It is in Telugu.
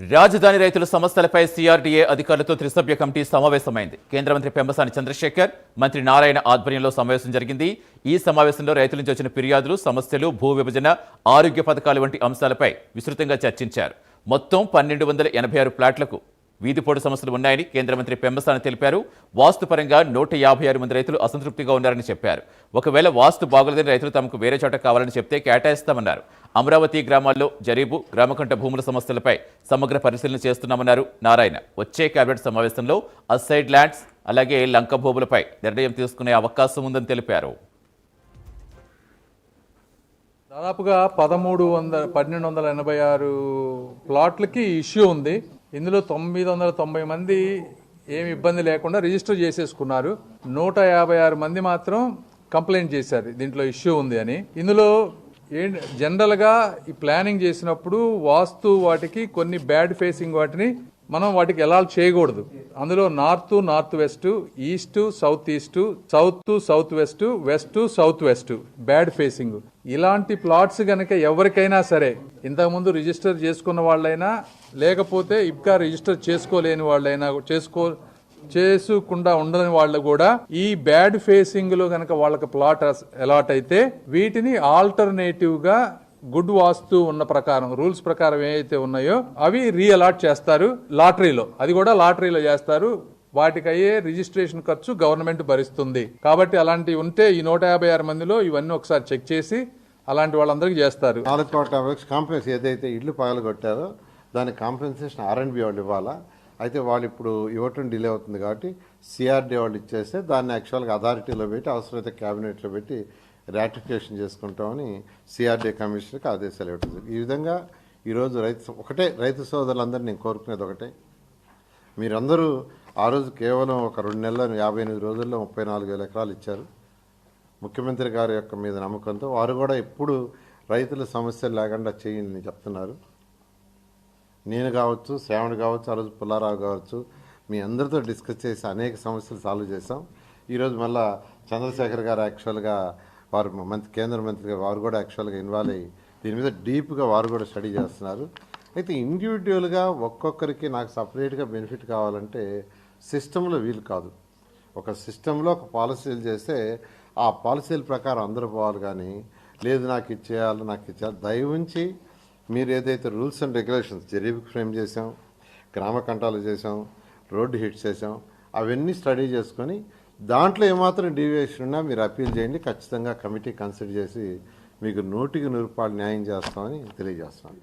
రాజధాని రైతుల సమస్యలపై సిఆర్డీఏ అధికారులతో త్రిసభ్య కమిటీ సమావేశమైంది. కేంద్ర మంత్రి పెంబసాని చంద్రశేఖర్ మంత్రి నారాయణ ఆధ్వర్యంలో సమావేశం జరిగింది. ఈ సమావేశంలో రైతుల నుంచి వచ్చిన ఫిర్యాదులు సమస్యలు భూ విభజన ఆరోగ్య పథకాలు వంటి అంశాలపై విస్తృతంగా చర్చించారు. మొత్తం పన్నెండు వందల ఎనభై ఆరు ప్లాట్లకు వీధిపోటు సమస్యలు ఉన్నాయని కేంద్ర మంత్రి పెంబసాని తెలిపారు. వాస్తుపరంగా నూట యాభై ఆరు మంది రైతులు అసంతృప్తిగా ఉన్నారని చెప్పారు. ఒకవేళ వాస్తు బాగోలేదని రైతులు తమకు వేరే చోట కావాలని చెప్తే కేటాయిస్తామన్నారు. అమరావతి గ్రామాల్లో జరీబు గ్రామకంఠ భూముల సమస్యలపై సమగ్ర పరిశీలన చేస్తున్నామన్నారు నారాయణ. వచ్చే కేబినెట్ సమావేశంలో అసైడ్ ల్యాండ్స్ అలాగే లంక భూములపై నిర్ణయం తీసుకునే అవకాశం ఉందని తెలిపారు. దాదాపుగా పదమూడు వందల పన్నెండు వందల ఎనభై ఆరు ప్లాట్లకి ఇష్యూ ఉంది. ఇందులో తొమ్మిది వందల తొంభై మంది ఏమి ఇబ్బంది లేకుండా రిజిస్టర్ చేసేసుకున్నారు. నూట యాభై ఆరు మంది మాత్రం కంప్లైంట్ చేశారు. దీంట్లో ఇష్యూ ఉంది అని. ఇందులో ఏంటి జనరల్గా ఈ ప్లానింగ్ చేసినప్పుడు వాస్తు వాటికి కొన్ని బ్యాడ్ ఫేసింగ్ వాటిని మనం వాటికి ఎలా చేయకూడదు. అందులో north north west east south east south south west west south west bad facing. ఇలాంటి ప్లాట్స్ గనక ఎవరికైనా సరే ఇంతకుముందు రిజిస్టర్ చేసుకున్న వాళ్ళైనా లేకపోతే ఇంకా రిజిస్టర్ చేసుకోలేని వాళ్ళైనా చేసుకో చేసుకుండా ఉండని వాళ్ళు కూడా ఈ బ్యాడ్ ఫేసింగ్లో కనుక వాళ్ళకి ప్లాట్ అలాట్ అయితే వీటిని ఆల్టర్నేటివ్గా గుడ్ వాస్తు ఉన్న ప్రకారం రూల్స్ ప్రకారం ఏవైతే ఉన్నాయో అవి రీఅలాట్ చేస్తారు లాటరీలో. అది కూడా లాటరీలో చేస్తారు. వాటికయ్యే రిజిస్ట్రేషన్ ఖర్చు గవర్నమెంట్ భరిస్తుంది. కాబట్టి అలాంటివి ఉంటే ఈ నూట యాభై ఆరు మందిలో ఇవన్నీ ఒకసారి చెక్ చేసి అలాంటి వాళ్ళందరికీ చేస్తారు. నాలుగు కోట్ల రూపాయలు ఏదైతే ఇల్లు పగలగొట్టారో దానికి కాంపెన్సేషన్ ఆర్ అండ్ బి వాళ్ళు ఇవ్వాలా? అయితే వాళ్ళు ఇప్పుడు ఇవ్వటం డిలే అవుతుంది కాబట్టి సిఆర్డీ వాళ్ళు ఇచ్చేస్తే దాన్ని యాక్చువల్గా అథారిటీలో పెట్టి అవసరమైతే క్యాబినెట్లో పెట్టి రాటిఫికేషన్ చేసుకుంటామని సిఆర్డీ కమిషనర్కి ఆదేశాలు ఇవ్వటం ఈ విధంగా ఈరోజు రైతు ఒకటే రైతు సోదరులందరూ నేను కోరుకునేది ఒకటే. మీరందరూ ఆ రోజు కేవలం ఒక రెండు నెలల యాభై ఎనిమిది రోజుల్లో ముప్పై నాలుగు వేల ఎకరాలు ఇచ్చారు. ముఖ్యమంత్రి గారి యొక్క మీద నమ్మకంతో వారు కూడా ఎప్పుడు రైతుల సమస్యలు లేకుండా చేయండి చెప్తున్నారు. నేను కావచ్చు శ్రావణ్ కావచ్చు ఆ రోజు పుల్లారావు కావచ్చు మీ అందరితో డిస్కస్ చేసి అనేక సమస్యలు సాల్వ్ చేసాం ఈరోజు మళ్ళా చంద్రశేఖర్ గారు యాక్చువల్గా వారు మంత్రి కేంద్ర మంత్రిగా వారు కూడా యాక్చువల్గా ఇన్వాల్వ్ అయ్యి దీని మీద డీప్గా వారు కూడా స్టడీ చేస్తున్నారు. అయితే ఇండివిజువల్గా ఒక్కొక్కరికి నాకు సపరేట్గా బెనిఫిట్ కావాలంటే సిస్టంలో వీలు కాదు. ఒక సిస్టంలో ఒక పాలసీలు చేస్తే ఆ పాలసీల ప్రకారం అందరూ పోవాలి కానీ లేదు నాకు ఇచ్చేయాలి నాకు ఇచ్చేయాలి దయవుంచి మీరు ఏదైతే రూల్స్ అండ్ రెగ్యులేషన్స్ జరీబుకి ఫ్రేమ్ చేసాం గ్రామ కంటాలు చేసాం రోడ్డు హిట్ చేసాం అవన్నీ స్టడీ చేసుకొని దాంట్లో ఏమాత్రం డీవియేషన్ ఉన్నా మీరు అప్పీల్ చేయండి. ఖచ్చితంగా కమిటీ కన్సిడర్ చేసి మీకు నూటికి నూరు రూపాయలు న్యాయం చేస్తామని తెలియజేస్తాను